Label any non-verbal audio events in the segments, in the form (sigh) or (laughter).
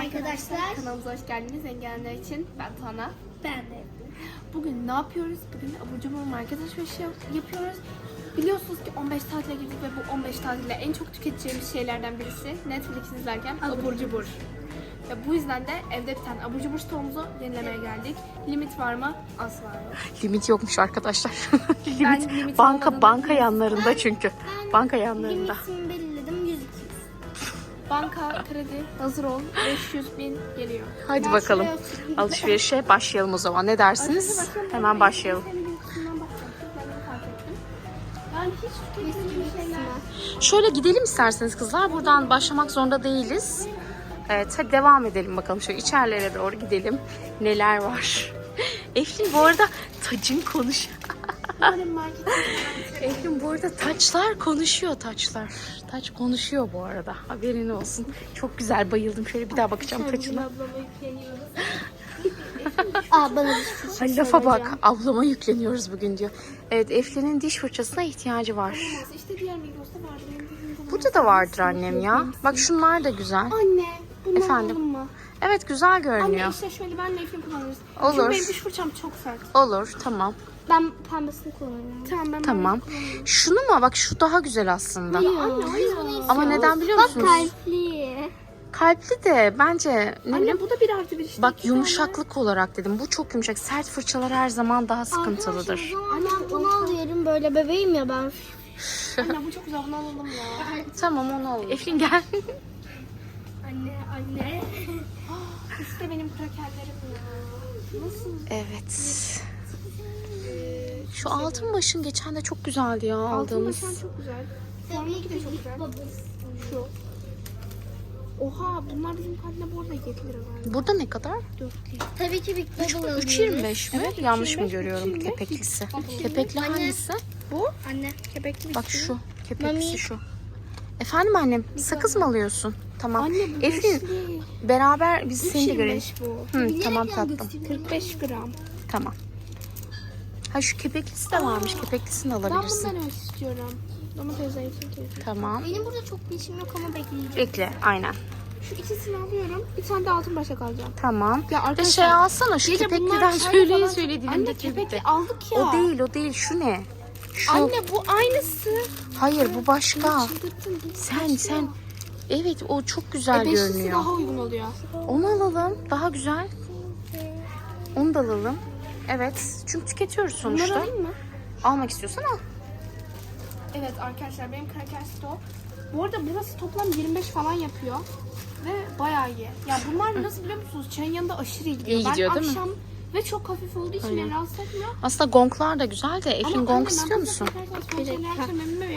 arkadaşlar. Kanalımıza hoş geldiniz. Engellenler için ben Tana. Ben de. Bugün ne yapıyoruz? Bugün abur cubur market alışverişi yap- yapıyoruz. Biliyorsunuz ki 15 tatile girdik ve bu 15 tatilde en çok tüketeceğimiz şeylerden birisi Netflix izlerken abur cubur. Ve bu yüzden de evde bir tane abur cubur stoğumuzu yenilemeye geldik. Limit var mı? Asla yok. Limit yokmuş arkadaşlar. (laughs) Ben limit limit banka banka yanlarında çünkü. Banka yanlarında. 100 Banka, kredi, hazır ol. 500 bin geliyor. Hadi Ben bakalım. şuraya (laughs) oturayım. Alışverişe başlayalım o zaman. Ne dersiniz? Hemen başlayalım. Yani hiç tüketmediğim şeyler. Şöyle gidelim isterseniz kızlar. Buradan başlamak zorunda değiliz. Evet hadi devam edelim bakalım. Şöyle içerilere doğru gidelim. Neler var? (laughs) Eflin bu arada tacın konuşuyor. Eflin bu arada taçlar konuşuyor taçlar. Taç konuşuyor bu arada. Haberin olsun. Çok güzel bayıldım. Şöyle bir daha bakacağım taçına. ablama yükleniyoruz. (laughs) Aa bana Ay lafa bak. Ablama yükleniyoruz bugün diyor. Evet Eflin'in diş fırçasına ihtiyacı var. İşte diğer Migros'ta vardı. Burada da vardır annem ya. Bak şunlar da güzel. Anne, bundan Efendim? mı? Evet güzel Anne görünüyor. işte şöyle ben Nefrin kullanırız. Olur. Çünkü benim diş fırçam çok sert. Olur tamam. Ben pembesini kullanıyorum. Tamam ben Tamam. Şunu mu? Bak şu daha güzel aslında. Anne hayır. Ama neden biliyor Bak musunuz? kalpli. Kalpli de bence ne bileyim. Anne bu da bir artı bir işte. Bak yumuşaklık olarak dedim. Bu çok yumuşak. Sert fırçalar her zaman daha sıkıntılıdır. Anne ben bunu alıyorum böyle bebeğim ya ben. (laughs) Anne bu çok güzel bunu alalım ya. Tamam onu alalım. Eflin gel. Anne anne. (gasps) İşte benim krakerlerim ya. Nasıl? evet. Şu altın başın geçen de çok güzeldi ya Altın aldığımız. başan çok güzel. Formunki de çok güzel. Şu. Oha bunlar bizim kantine bu arada 7 lira var. Burada ne kadar? 4 lira. Tabii ki Big Bubble alıyoruz. 3.25 mi? Yanlış mı 3.25, görüyorum 3.25. kepeklisi? Kepekli Anne. hangisi? Bu Anne. kepekli Bak bisküvi. şu. Kepeklisi Mami. şu. Efendim annem sakız mı alıyorsun? Tamam. Anne bu beşli. beraber biz seni de görelim. 3.25 bu. Hı, tamam tatlım. 45 gram. Tamam. Ha şu kepeklisi de varmış. Kepeklisini de Ben alabilirsin. bundan istiyorum. Domates zeytin keyfi. Tamam. Benim burada çok bir işim yok ama bekleyeceğim. Bekle. Aynen. Şu ikisini alıyorum. Bir tane de altın başak alacağım. Tamam. Ya Bir arkadaşlar, şey alsana şu kepekliden çay söyleyin falan- söylediğim Anne de kepekli aldık ya. O değil o değil. Şu ne? Şu. Anne bu aynısı. Hayır bu başka. Sen kaç sen. Evet o çok E, güzel beşlisi görünüyor. daha uygun oluyor. Onu alalım. Daha güzel. Onu da alalım. Evet. Çünkü tüketiyoruz Bunları sonuçta. alayım mı? Almak istiyorsan al. Evet arkadaşlar benim kraker store. Bu arada burası toplam 25 falan yapıyor. Ve bayağı iyi. Ya bunlar nasıl biliyor musunuz? Çayın yanında aşırı iyi gidiyor. İyi gidiyor, ben değil mi? akşam ve çok hafif olduğu için beni rahatsız etmiyor. Aslında gonglar da güzel de. Eflin gong istiyor musun?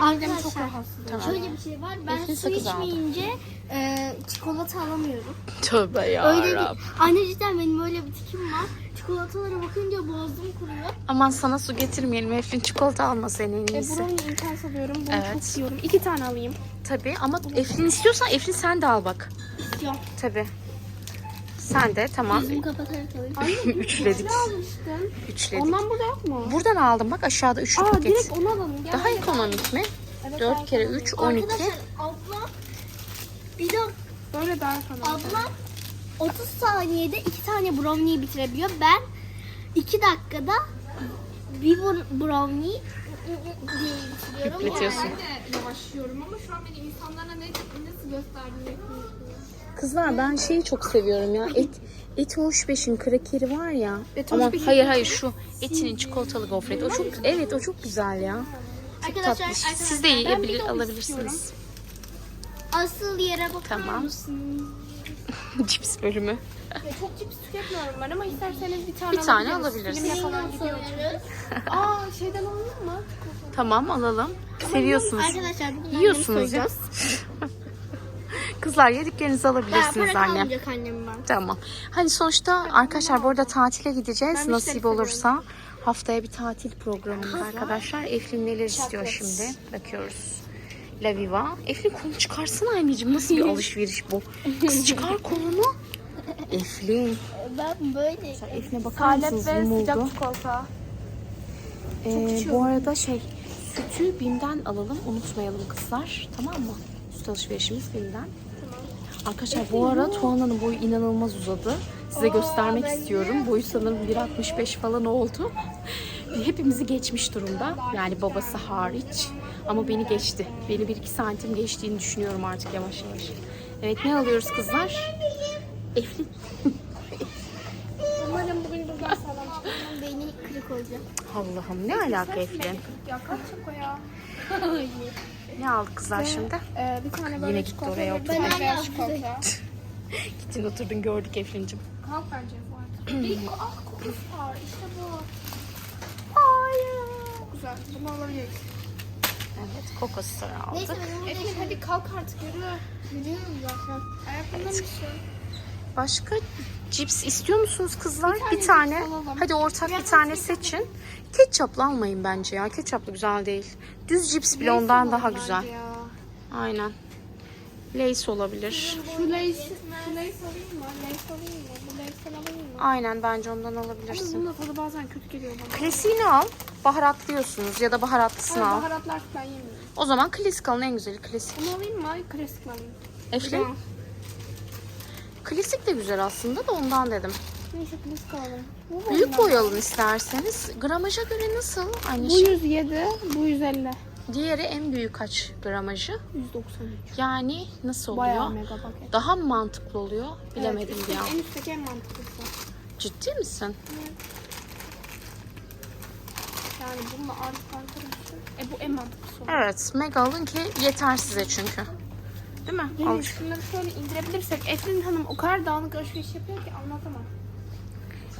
Arkadaşlar, çok rahatsız ediyor. Şöyle bir şey var. Ben Eflin su sakız aldı. içmeyince e, çikolata alamıyorum. Tövbe ya Öyle bir, anne cidden benim öyle bir tikim var. Çikolatalara bakınca boğazım kuruyor. Aman sana su getirmeyelim. Eflin çikolata alma senin en E, iyisi. brownie intense alıyorum. Bunu Evet. çok yiyorum. İki tane alayım. Tabii ama Eflin istiyorsan Eflin sen de al bak. İstiyorum. Tabii. Sen de tamam. Gözümü kapatarak alayım. Anne (laughs) Üçledik. Ne almıştın? Üçledik. Ondan burada yok mu? Buradan aldım bak aşağıda üçlü Aa paket. direkt onu alalım. Gel, Daha ekonomik mi? Evet, 4 daha kere ekonomik. 3 12. Arkadaşlar bir de Böyle daha ekonomik. ablam 30 saniyede iki tane brownie bitirebiliyor. Ben 2 dakikada bir brownie diye bitiriyorum. Bitiyorsun. Ben de yavaş yiyorum ama şu an beni insanlara ne, nasıl gösterdiğini bilmiyorum. Kızlar ben şeyi çok seviyorum ya. Et et hoş beşin krakeri var ya. Et Ama hayır hayır şu etinin çikolatalı gofret. O çok evet o çok güzel ya. Arkadaşlar, Tatlı. arkadaşlar Siz de Ben bir yiyebilir onu alabilirsiniz. Asıl yere bakar Tamam. mısınız? (laughs) Cips bölümü. Ya çok cips tüketmiyorum ben ama isterseniz bir tane Bir tane alabiliriz. Filmle falan gidiyor. (laughs) Aa şeyden alalım mı? Tamam alalım. Seviyorsunuz. Arkadaşlar bugün Yiyorsunuz ya. (laughs) Kızlar yediklerinizi Ben alabilirsiniz para anne. kalmayacak annem ben. Tamam. Hani sonuçta arkadaşlar bu arada tatile gideceğiz. Ben Nasip müşteri olursa haftaya bir tatil programımız arkadaşlar. Eflin neler istiyor şimdi? Bakıyoruz. La Viva. Eflin kolunu çıkarsana anneciğim. Nasıl bir alışveriş bu? Kız (laughs) çıkar kolunu. Eflin. Ben böyle. Eflin'e bakar Salep mısınız? ve Yumuldu. sıcak çikolata. Ee, bu arada şey sütü BİM'den alalım. Unutmayalım kızlar. Tamam mı? Süt alışverişimiz BİM'den. Arkadaşlar bu ara Tuana'nın boyu inanılmaz uzadı. Size göstermek istiyorum. Boyu sanırım 1.65 falan oldu. (laughs) Hepimizi geçmiş durumda. Yani babası hariç. Ama beni geçti. Beni 1-2 santim geçtiğini düşünüyorum artık yavaş yavaş. Evet ne alıyoruz kızlar? Eflin. Umarım bugün buradan sağlam. Onun beyni kırık olacak. Allah'ım ne alaka Eflin? Ya kaç çok o ya. Ne aldık kızlar şimdi? Ee, bir tane böyle Yine gitti çikolata oraya ve oturdu. Ben beyaz hala çikolata. Gittin oturdun gördük Eflin'cim. Kalk bence bu arada. (clears throat) Bir ah kokusu var. İşte bu. Hayır. Çok güzel. Bunu alabiliriz. Evet kokosları aldık. Neyse Efendim hadi kalk artık yürü. Biliyorum zaten. Ayakkabıda mısın? Başka cips istiyor musunuz kızlar? Bir Bir tane tane. cips alalım. Hadi ortak bir tane seçin. Ketçaplı almayın bence ya. Ketçaplı güzel değil. Düz cips bile ondan daha güzel. Ya. Aynen. Lace olabilir. Şu lace, şu lace alayım mı? Lace alayım mı? Bu lace'den alayım mı? Aynen bence ondan Ama alabilirsin. bunun da tadı bazen kötü geliyor bana. Klasiğini al. Baharatlıyorsunuz ya da baharatlısını Hayır, al. baharatlar ben yemiyorum. O zaman klasik alın en güzeli klasik. Bunu alayım mı? Ay, Klasik mi alayım? Eflin? Klasik de güzel aslında da ondan dedim. Neyse klasik alalım. Bu Büyük boy alın isterseniz. Gramaja göre nasıl? Aynı Bu şey. 107, bu 150. Diğeri en büyük kaç gramajı? 193. Yani nasıl oluyor? Bayağı mega paket. Daha mı mantıklı oluyor? Bilemedim evet, ya. En üstteki en mantıklısı. Ciddi misin? Yani bununla artık arkadaşlar. E bu en mantıklısı olur. Evet, mega alın ki yeter size çünkü. Değil mi? Al. Yani şunları şöyle indirebilirsek. Eflin Hanım o kadar dağınık alışveriş yapıyor ki anlatamam.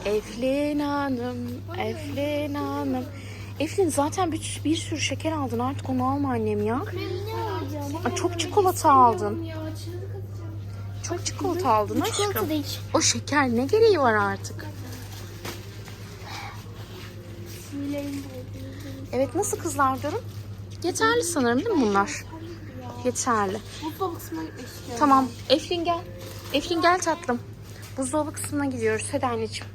Eflin Hanım, Eflin Hanım. Eflin zaten bir, bir sürü şeker aldın artık onu alma annem ya. Ben ne alacağım? Aa, çok çikolata aldın. Ya. Çok çikolata aldın aşkım. da. O şeker ne gereği var artık? Evet nasıl kızlar durum? Yeterli sanırım değil mi bunlar? Yeterli. Buzdolabı kısmına gitmek istiyorum. Tamam. Eflin gel. Eflin gel tatlım. Buzdolabı kısmına gidiyoruz. Hadi anneciğim.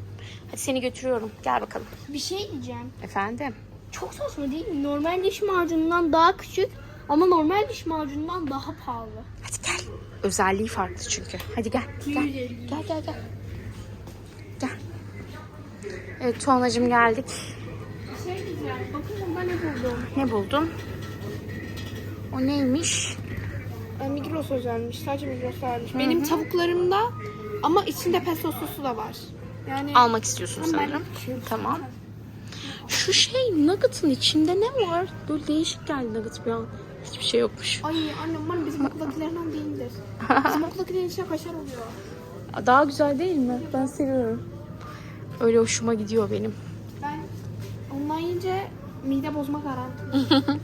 Hadi seni götürüyorum. Gel bakalım. Bir şey diyeceğim. Efendim? Çok saçma değil mi? Normal diş macunundan daha küçük ama normal diş macunundan daha pahalı. Hadi gel. Özelliği farklı çünkü. Hadi gel. Gel. Gel gel gel. Gel. Evet Tuana'cığım geldik. Bir şey diyeceğim. Bakın ben ne buldum. Ne buldun? O neymiş? E, Migros özelmiş. Sadece Migros vermiş. Benim tavuklarımda ama içinde pesto sosu da var. Yani Almak istiyorsun sanırım. içiyorum. Tamam. Şu şey nugget'ın içinde ne var? Böyle değişik geldi nugget bir an. Hiçbir şey yokmuş. Ay annem umarım bizim okuldakilerinden değildir. Bizim okuldakilerin içine kaşar oluyor. (laughs) Daha güzel değil mi? Ben seviyorum. Öyle hoşuma gidiyor benim. Ben ondan yiyince mide bozma garanti. (laughs)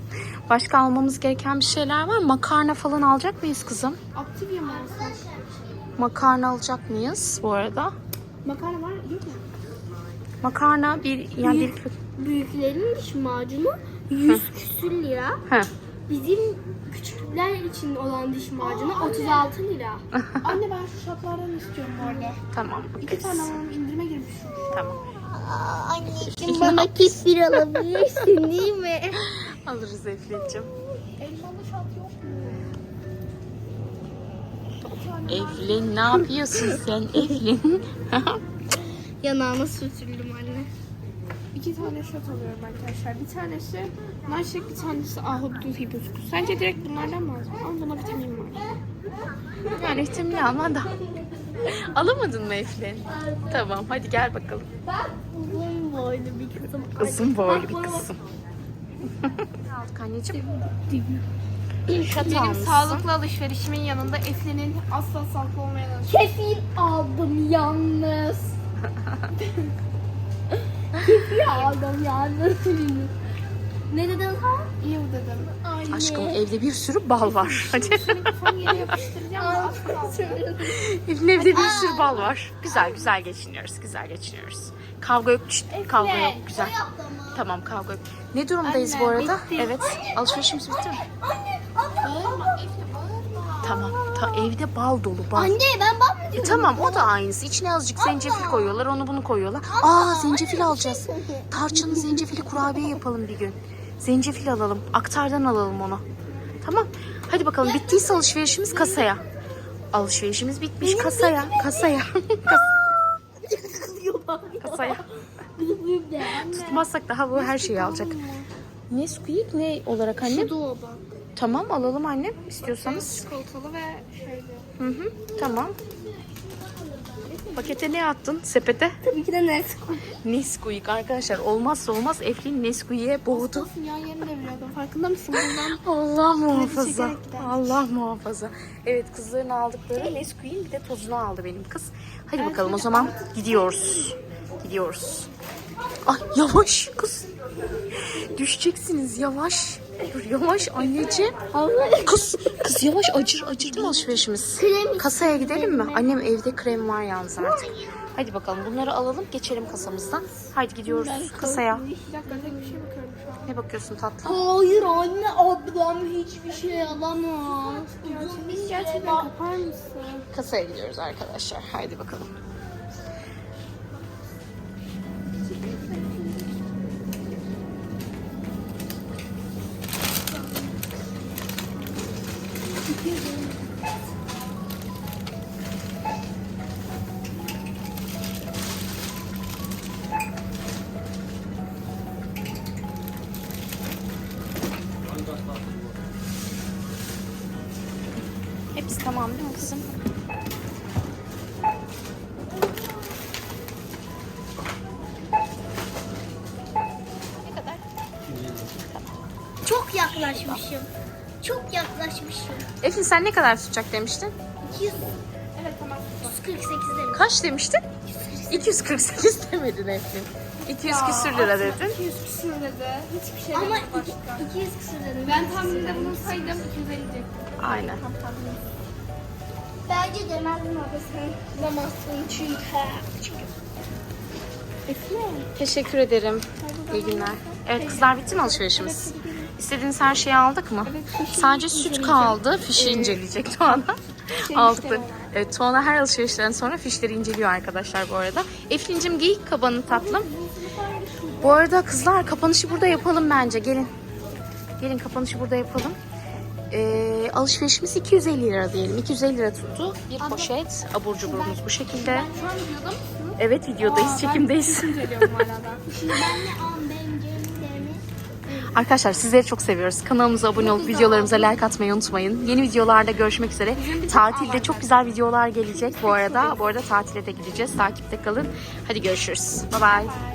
Başka almamız gereken bir şeyler var mı? Makarna falan alacak mıyız kızım? Activia mı? Makarna alacak mıyız bu arada? Makarna var yok mu? Makarna bir yani bir Büyüklerin diş macunu 100 küsür lira. He. Bizim küçükler için olan diş macunu 36 lira. (laughs) Anne ben şu şaplardan istiyorum bu arada. Tamam. İki bakarız. tane alalım indirime girmiş. Tamam. Anneciğim bana kefir alabilirsin değil mi? (laughs) Alırız Eflin'cim. Eflin ne yapıyorsun sen Eflin? (laughs) Yanağına sürtüldüm anne. İki tane şat alıyorum arkadaşlar. Bir tanesi Nashek, bir tanesi Ahududu hibiskus. Sence direkt bunlardan mı alacağım? Ama buna vitamin var. yani ihtimali alma da. Alamadın mı Eflin? Tamam hadi gel bakalım. Uzun boylu bir kızım. Uzun boylu bir kızım. anneciğim? Benim almışsın. sağlıklı alışverişimin yanında Eflin'in asla sağlıklı olmayan alışveriş. Kefir aldım yalnız. kefir aldım yalnız. ne dedin sen? İyi dedim. Anne. Aşkım evde bir sürü bal var. Hadi. Senin kafanı yere (laughs) yapıştıracağım da az kaldı. Evin evde bir sürü bal var. Güzel güzel geçiniyoruz. Güzel geçiniyoruz. Kavga yok. şşt, kavga yok. Güzel. Tamam kavga yok. Ne durumdayız bu Anne, arada? bitti. Evet. Alışverişimiz bitti mi? Bağırma Eflin bağırma. Tamam. Ta evde bal dolu bal. Anne ben bak mı E, diyorum? tamam o da aynısı. İçine azıcık zencefil koyuyorlar. Onu bunu koyuyorlar. Aa zencefil alacağız. Tarçınlı zencefili kurabiye yapalım bir gün. Zencefil alalım. Aktardan alalım onu. Tamam. Hadi bakalım bittiyse alışverişimiz kasaya. Alışverişimiz bitmiş kasaya. Kasaya. (laughs) kasaya. Tutmazsak daha bu her şeyi alacak. Nesquik ne olarak annem? Dolaba. Tamam alalım annem istiyorsanız. Çikolatalı ve şöyle. Hı hı tamam. Pakete ne attın? Sepete? Tabii ki de Nesquik. Nesquik arkadaşlar. Olmazsa olmaz Eflin Nesquik'e boğdu. Ya yerini deviriyordum. Farkında mısın bundan? (laughs) Allah muhafaza. Allah muhafaza. Evet kızların aldıkları Nesquik'in bir de tozunu aldı benim kız. Hadi bakalım o zaman gidiyoruz. Gidiyoruz. Ay yavaş kız. Düşeceksiniz yavaş. Dur yavaş anneciğim. Kız, kız yavaş acır acır mı alışverişimiz? Krem Kasaya gidelim mi? Annem evde krem var yalnız artık. Hadi bakalım bunları alalım geçelim kasamızdan. Haydi gidiyoruz kasaya. Bir dakika tek bir şey bakıyorum şu an. Ne bakıyorsun tatlım? Hayır anne ablam hiçbir şey alamaz. Biz gerçekten kapar mısın? Kasaya gidiyoruz arkadaşlar. Haydi bakalım. Tamam değil mi kızım? Ne kadar? Çok yaklaşmışım. Çok yaklaşmışım. Eflin sen ne kadar tutacak demiştin? 200, Evet tamam. 148 demiş. Kaç demiştin? 248 demedin Eflin. 200 küsür lira dedin. 200 küsür dedi. Hiçbir şey Ama demedi iki, başka. 200 küsur dedim. Ben tahmininde bulunsaydım 250 diyecektim. Aynen. Tam tahmin. Bence demezdim abi sen bulamazsın çünkü. çünkü. Teşekkür ederim. İyi günler. Evet kızlar bitti mi alışverişimiz? İstediğiniz her şeyi aldık mı? Sadece süt kaldı. Fişi inceleyecek Tuana. (laughs) Aldık. Evet Tuana her alışverişten sonra fişleri inceliyor arkadaşlar bu arada. Eflin'cim giy kabanı tatlım. Bu arada kızlar kapanışı burada yapalım bence. Gelin. Gelin kapanışı burada yapalım. Ee, alışverişimiz 250 lira diyelim. 250 lira tuttu. Bir poşet abur cuburumuz bu şekilde. Şu an mısın? Evet videodayız, çekimdeyiz. Da. (laughs) Şimdi ben cebimde Arkadaşlar sizleri çok seviyoruz. Kanalımıza abone olup videolarımıza like atmayı unutmayın. Yeni videolarda görüşmek üzere. Tatilde çok güzel videolar gelecek bu arada. Bu arada tatile de gideceğiz. Takipte kalın. Hadi görüşürüz. Bye bye.